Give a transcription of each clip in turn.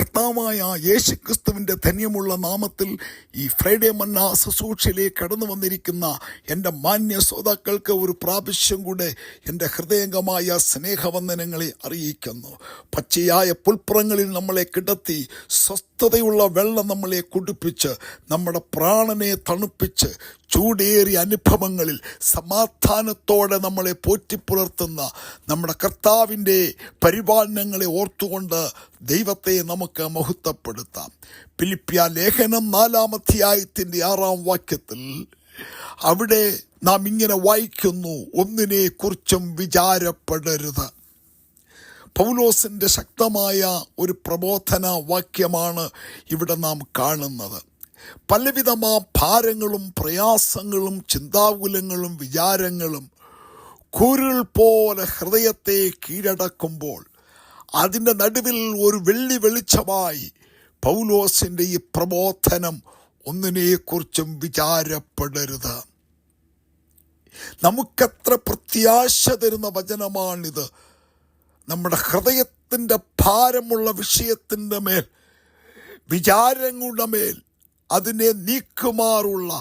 കർത്താവായ യേശു ക്രിസ്തുവിന്റെ ധന്യമുള്ള നാമത്തിൽ ഈ ഫ്രൈഡേ മന്ന ശുശ്രൂഷയിലേക്ക് കടന്നു വന്നിരിക്കുന്ന എന്റെ മാന്യ ശ്രോതാക്കൾക്ക് ഒരു പ്രാവശ്യം കൂടെ എന്റെ ഹൃദയംഗമായ സ്നേഹവന്ദനങ്ങളെ അറിയിക്കുന്നു. പച്ചയായ പുൽപ്പുറങ്ങളിൽ നമ്മളെ കിടത്തി സ്വസ്ഥതയുള്ള വെള്ളം നമ്മളെ കുടിപ്പിച്ച് നമ്മുടെ പ്രാണനെ തണുപ്പിച്ച് ചൂടേറിയ അനുഭവങ്ങളിൽ സമാധാനത്തോടെ നമ്മളെ പോറ്റിപ്പുലർത്തുന്ന നമ്മുടെ കർത്താവിന്റെ പരിപാലനങ്ങളെ ഓർത്തുകൊണ്ട് ദൈവത്തെ നമുക്ക് മഹത്വപ്പെടുത്താം. പിലിപ്പിയ ലേഖനം നാലാം അധ്യായത്തിന്റെ ആറാം വാക്യത്തിൽ അവിടെ നാം ഇങ്ങനെ വായിക്കുന്നു ഒന്നിനെ കുറിച്ചും വിചാരപ്പെടരുത്. പൗലോസിന്റെ ശക്തമായ ഒരു പ്രബോധന വാക്യമാണ് ഇവിടെ നാം കാണുന്നത്. പലവിധമാ ഭാരങ്ങളും പ്രയാസങ്ങളും ചിന്താകുലങ്ങളും വിചാരങ്ങളും കുരുൾ പോലെ ഹൃദയത്തെ കീഴടക്കുമ്പോൾ അതിന്റെ നടുവിൽ ഒരു വെള്ളി വെളിച്ചമായി പൗലോസിന്റെ ഈ പ്രബോധനം ഒന്നിനെക്കുറിച്ചും വിചാരപ്പെടരുത്. നമുക്കെത്ര പ്രത്യാശ തരുന്ന വചനമാണിത്. നമ്മുടെ ഹൃദയത്തിന്റെ ഭാരമുള്ള വിഷയത്തിന്റെ മേൽ വിചാരങ്ങളുടെ മേൽ അതിനെ നീക്കുമാറുള്ള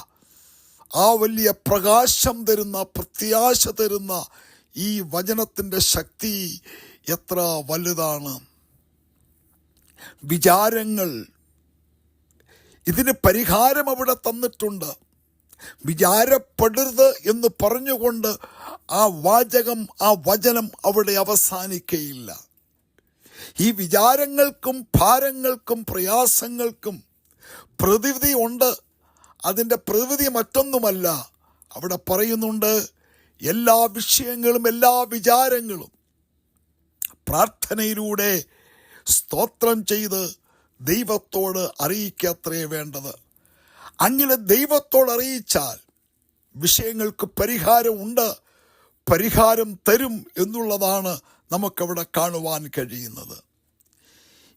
ആ വലിയ പ്രകാശം തരുന്ന പ്രത്യാശ തരുന്ന ഈ വചനത്തിന്റെ ശക്തി എത്ര വലുതാണ്. വിചാരങ്ങൾ ഇതിന് പരിഹാരം അവിടെ തന്നിട്ടുണ്ട്. വിചാരപ്പെടരുത് എന്ന് പറഞ്ഞുകൊണ്ട് ആ വാചകം ആ വചനം അവിടെ അവസാനിക്കയില്ല ഈ വിചാരങ്ങൾക്കും ഭാരങ്ങൾക്കും പ്രയാസങ്ങൾക്കും പ്രതിവിധി ഉണ്ട്. അതിന്റെ പ്രതിവിധി മറ്റൊന്നുമല്ല. അവിടെ പറയുന്നുണ്ട് എല്ലാ വിഷയങ്ങളും എല്ലാ വിചാരങ്ങളും പ്രാർത്ഥനയിലൂടെ സ്തോത്രം ചെയ്ത് ദൈവത്തോട് അറിയിക്കത്രേ വേണ്ടത്. അങ്ങനെ ദൈവത്തോട് അറിയിച്ചാൽ വിഷയങ്ങൾക്ക് പരിഹാരമുണ്ട് പരിഹാരം തരും എന്നുള്ളതാണ് നമുക്കവിടെ കാണുവാൻ കഴിയുന്നത്.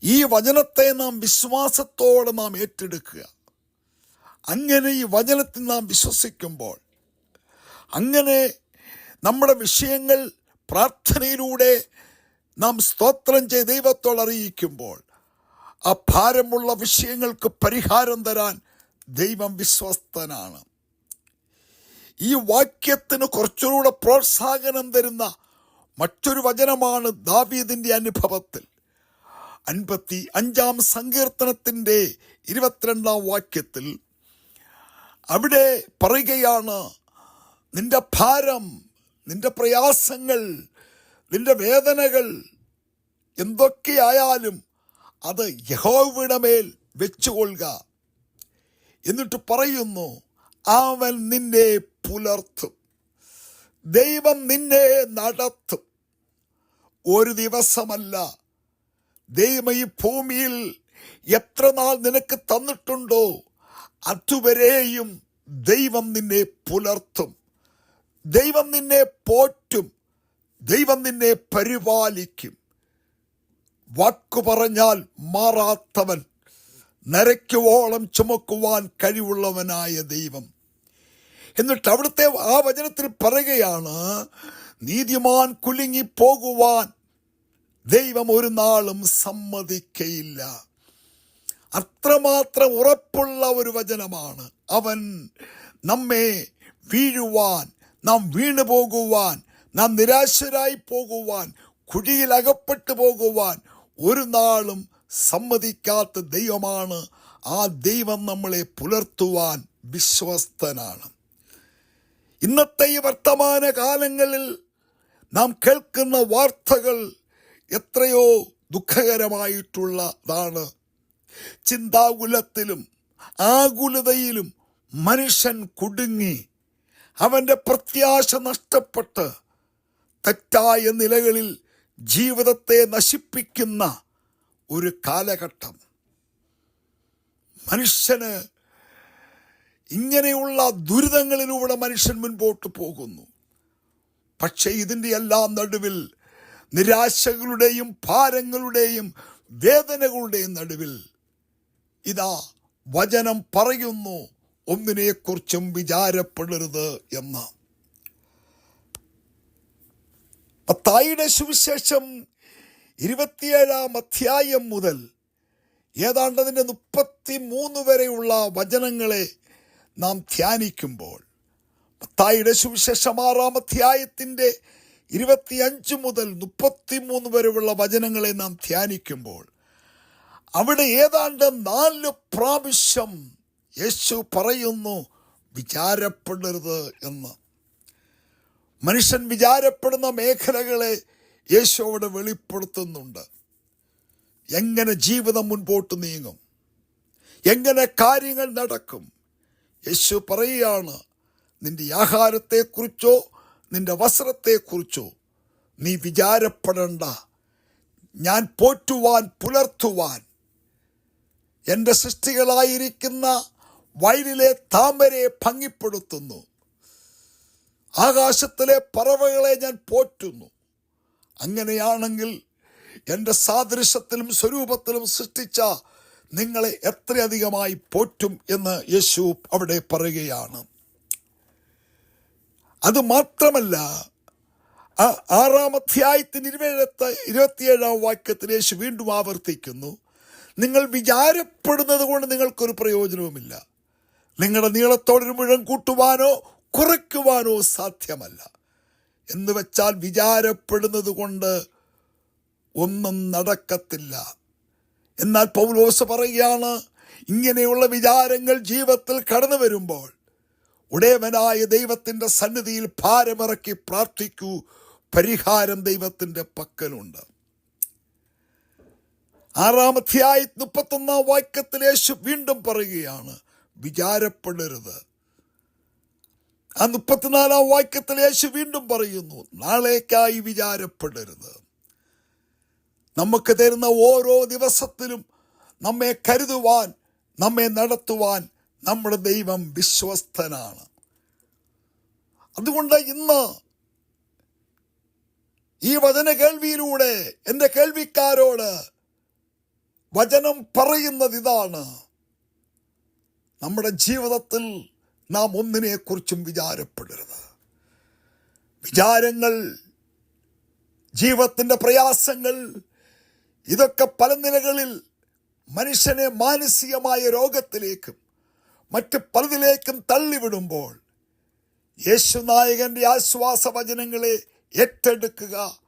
ഈ വചനത്തെ നാം വിശ്വാസത്തോടെ നാം ഏറ്റെടുക്കുക. അങ്ങനെ ഈ വചനത്തിൽ നാം വിശ്വസിക്കുമ്പോൾ അങ്ങനെ നമ്മുടെ വിഷയങ്ങൾ പ്രാർത്ഥനയിലൂടെ നാം സ്തോത്രം ചെയ്ത് ദൈവത്തോട് അറിയിക്കുമ്പോൾ ആ ഭാരമുള്ള വിഷയങ്ങൾക്ക് പരിഹാരം തരാൻ ദൈവം വിശ്വസ്തനാണ്. ഈ വാക്യത്തിന് കുറച്ചുകൂടെ പ്രോത്സാഹനം തരുന്ന മറ്റൊരു വചനമാണ് ദാവീദിന്റെ അനുഭവത്തിൽ. അൻപത്തി അഞ്ചാം സങ്കീർത്തനത്തിന്റെ ഇരുപത്തിരണ്ടാം വാക്യത്തിൽ അവിടെ പറയുകയാണ് നിന്റെ ഭാരം നിന്റെ പ്രയാസങ്ങൾ നിന്റെ വേദനകൾ എന്തൊക്കെയായാലും അത് യഹോവയുടെ മേൽ വെച്ചുകൊള്ളുക. എന്നിട്ട് പറയുന്നു അവൻ നിന്നെ പുലർത്തും. ദൈവം നിന്നെ നടത്തും. ഒരു ദിവസമല്ല ദൈവം ഈ ഭൂമിയിൽ എത്ര നാൾ നിനക്ക് തന്നിട്ടുണ്ടോ അതുവരെയും ദൈവം നിന്നെ പുലർത്തും. ദൈവം നിന്നെ പോറ്റും. ദൈവം നിന്നെ പരിപാലിക്കും. വാക്കു പറഞ്ഞാൽ മാറാത്തവൻ നരയ്ക്കുവോളം ചുമക്കുവാൻ കഴിവുള്ളവനായ ദൈവം. എന്നിട്ട് അവിടുത്തെ ആ വചനത്തിൽ പറയുകയാണ് നീതിമാൻ കുലുങ്ങി പോകുവാൻ ദൈവം ഒരു നാളും സമ്മതിക്കയില്ല. അത്രമാത്രം ഉറപ്പുള്ള ഒരു വചനമാണ്. അവൻ നമ്മെ വീഴുവാൻ നാം വീണു പോകുവാൻ നാം നിരാശരായി പോകുവാൻ കുഴിയിൽ അകപ്പെട്ടു പോകുവാൻ ഒരു നാളും സമ്മതിക്കാത്ത ദൈവമാണ്. ആ ദൈവം നമ്മളെ പുലർത്തുവാൻ വിശ്വസ്തനാണ്. ഇന്നത്തെ ഈ വർത്തമാന കാലങ്ങളിൽ നാം കേൾക്കുന്ന വാർത്തകൾ എത്രയോ ദുഃഖകരമായിട്ടുള്ളതാണ്. ചിന്താകുലത്തിലും ആകുലതയിലും മനുഷ്യൻ കുടുങ്ങി അവന്റെ പ്രത്യാശ നഷ്ടപ്പെട്ട് തെറ്റായ നിലകളിൽ ജീവിതത്തെ നശിപ്പിക്കുന്ന ഒരു കാലഘട്ടം. മനുഷ്യന് ഇങ്ങനെയുള്ള ദുരിതങ്ങളിലൂടെ മനുഷ്യൻ മുൻപോട്ട് പോകുന്നു. പക്ഷേ ഇതിന്റെ എല്ലാം നടുവിൽ നിരാശകളുടെയും ഭാരങ്ങളുടെയും വേദനകളുടെയും നടുവിൽ ഇതാ വചനം പറയുന്നു. ഒന്നിനെക്കുറിച്ചും വിചാരപ്പെടരുത് എന്ന്. മത്തായിയുടെ സുവിശേഷം ഇരുപത്തിയേഴാം അധ്യായം മുതൽ ഏതാണ്ട് അതിന്റെ മുപ്പത്തി മൂന്ന് വരെയുള്ള വചനങ്ങളെ നാം ധ്യാനിക്കുമ്പോൾ മത്തായിയുടെ സുവിശേഷം ആറാം അധ്യായത്തിന്റെ ഇരുപത്തിയഞ്ച് മുതൽ മുപ്പത്തിമൂന്ന് വരെയുള്ള വചനങ്ങളെ നാം ധ്യാനിക്കുമ്പോൾ അവിടെ ഏതാണ്ട് നാല് പ്രാവശ്യം യേശു പറയുന്നു വിചാരപ്പെടരുത് എന്ന്. മനുഷ്യൻ വിചാരപ്പെടുന്ന മേഖലകളെ യേശു അവിടെ വെളിപ്പെടുത്തുന്നുണ്ട്. എങ്ങനെ ജീവിതം മുൻപോട്ട് നീങ്ങും? എങ്ങനെ കാര്യങ്ങൾ നടക്കും? യേശു പറയുകയാണ് നിന്റെ ആഹാരത്തെക്കുറിച്ചോ നിന്റെ വസ്ത്രത്തെക്കുറിച്ചോ നീ വിചാരപ്പെടണ്ട. ഞാൻ പോറ്റുവാൻ പുലർത്തുവാൻ. എന്റെ സൃഷ്ടികളായിരിക്കുന്ന വയലിലെ താമരയെ ഭംഗിപ്പെടുത്തുന്നു. ആകാശത്തിലെ പറവകളെ ഞാൻ പോറ്റുന്നു. അങ്ങനെയാണെങ്കിൽ എന്റെ സാദൃശ്യത്തിലും സ്വരൂപത്തിലും സൃഷ്ടിച്ച നിങ്ങളെ എത്രയധികമായി പോറ്റും എന്ന് യേശു അവിടെ പറയുകയാണ്. അത് മാത്രമല്ല ആറാം അധ്യായത്തിന് ഇരുപത്തി ഇരുപത്തിയേഴാം വാക്യത്തിൽ യേശു വീണ്ടും ആവർത്തിക്കുന്നു. നിങ്ങൾ വിചാരപ്പെടുന്നത് കൊണ്ട് നിങ്ങൾക്കൊരു പ്രയോജനവുമില്ല. നിങ്ങളുടെ നീളത്തോടൊരു മുഴം കൂട്ടുവാനോ കുറയ്ക്കുവാനോ സാധ്യമല്ല. എന്ന് വെച്ചാൽ വിചാരപ്പെടുന്നത് കൊണ്ട് ഒന്നും നടക്കത്തില്ല. എന്നാൽ പൗലോസ് പറയുകയാണ് ഇങ്ങനെയുള്ള വിചാരങ്ങൾ ജീവിതത്തിൽ കടന്നു വരുമ്പോൾ ഉടയവനായ ദൈവത്തിന്റെ സന്നിധിയിൽ ഭാരമിറക്കി പ്രാർത്ഥിക്കൂ. പരിഹാരം ദൈവത്തിന്റെ പക്കലുണ്ട്. ആറാം അധ്യായ മുപ്പത്തൊന്നാം വാക്യത്തിൽ യേശു വീണ്ടും പറയുകയാണ് വിചാരപ്പെടരുത്. ആ മുപ്പത്തിനാലാം വാക്യത്തിൽ യേശു വീണ്ടും പറയുന്നു നാളേക്കായി വിചാരപ്പെടരുത്. നമുക്ക് തരുന്ന ഓരോ ദിവസത്തിലും നമ്മെ കരുതുവാൻ നമ്മെ നടത്തുവാൻ നമ്മുടെ ദൈവം വിശ്വസ്തനാണ്. അതുകൊണ്ട് ഇന്ന് ഈ വചന കേൾവിയിലൂടെ എന്റെ കേൾവിക്കാരോട് വചനം പറയുന്നത് ഇതാണ് നമ്മുടെ ജീവിതത്തിൽ നാം ഒന്നിനെക്കുറിച്ചും വിചാരപ്പെടരുത്. വിചാരങ്ങൾ ജീവിതത്തിന്റെ പ്രയാസങ്ങൾ ഇതൊക്കെ പല നിലകളിൽ മനുഷ്യനെ മാനസികമായ രോഗത്തിലേക്കും മറ്റ് പലതിലേക്കും തള്ളിവിടുമ്പോൾ യേശുനായകന്റെ ആശ്വാസ വചനങ്ങളെ ഏറ്റെടുക്കുക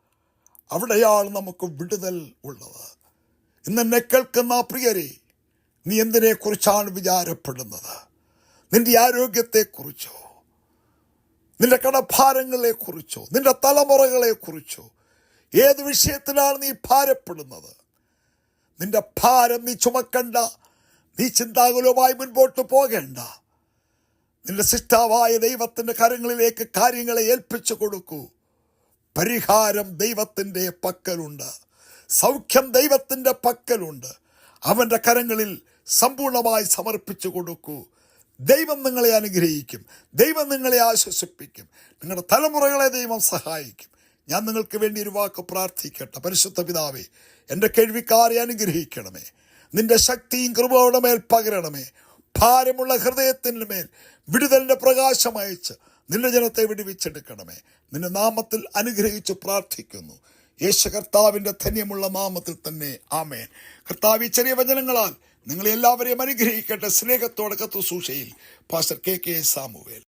അവിടെയാണ് നമുക്ക് വിടുതൽ ഉള്ളത്. ഇന്ന് എന്നെ കേൾക്കുന്ന പ്രിയരെ നീ എന്തിനെക്കുറിച്ചാണ് വിചാരപ്പെടുന്നത്? നിന്റെ ആരോഗ്യത്തെക്കുറിച്ചോ നിന്റെ കടഭാരങ്ങളെക്കുറിച്ചോ നിന്റെ തലമുറകളെക്കുറിച്ചോ ഏത് വിഷയത്തിലാണ് നീ ഭാരപ്പെടുന്നത്? നിന്റെ ഭാരം നീ ചുമക്കണ്ട നീ ചിന്താകുലമായി മുൻപോട്ട് പോകേണ്ട. നിന്റെ സിഷ്ടാവായ ദൈവത്തിന്റെ കരങ്ങളിലേക്ക് കാര്യങ്ങളെ ഏൽപ്പിച്ചു കൊടുക്കൂ. പരിഹാരം ദൈവത്തിന്റെ പക്കലുണ്ട്. സൗഖ്യം ദൈവത്തിന്റെ പക്കലുണ്ട്. അവന്റെ കരങ്ങളിൽ സമ്പൂർണമായി സമർപ്പിച്ചു കൊടുക്കൂ. ദൈവം നിങ്ങളെ അനുഗ്രഹിക്കും. ദൈവം നിങ്ങളെ ആശ്വസിപ്പിക്കും. നിങ്ങളുടെ തലമുറകളെ ദൈവം സഹായിക്കും. ഞാൻ നിങ്ങൾക്ക് വേണ്ടി ഒരു വാക്ക് പ്രാർത്ഥിക്കട്ടെ. പരിശുദ്ധ പിതാവേ എന്റെ കേൾവിക്കാരെ അനുഗ്രഹിക്കണമേ. നിന്റെ ശക്തിയും കൃപയുടെ മേൽ പകരണമേ. ഭാരമുള്ള ഹൃദയത്തിന്റെ മേൽ വിടുതലിന്റെ പ്രകാശം അയച്ച് നിന്റെ ജനത്തെ വിടുവിച്ചെടുക്കണമേ. നിന്റെ നാമത്തിൽ അനുഗ്രഹിച്ച് പ്രാർത്ഥിക്കുന്നു. യേശു കർത്താവിന്റെ ധന്യമുള്ള നാമത്തിൽ തന്നെ ആമേൻ. കർത്താവ് ചെറിയ വചനങ്ങളാൽ നിങ്ങളെ എല്ലാവരെയും അനുഗ്രഹിക്കട്ടെ. സ്നേഹത്തോടെ കത്തു സൂഷയിൽ പാസ്റ്റർ കെ കെ സാമുവേൽ.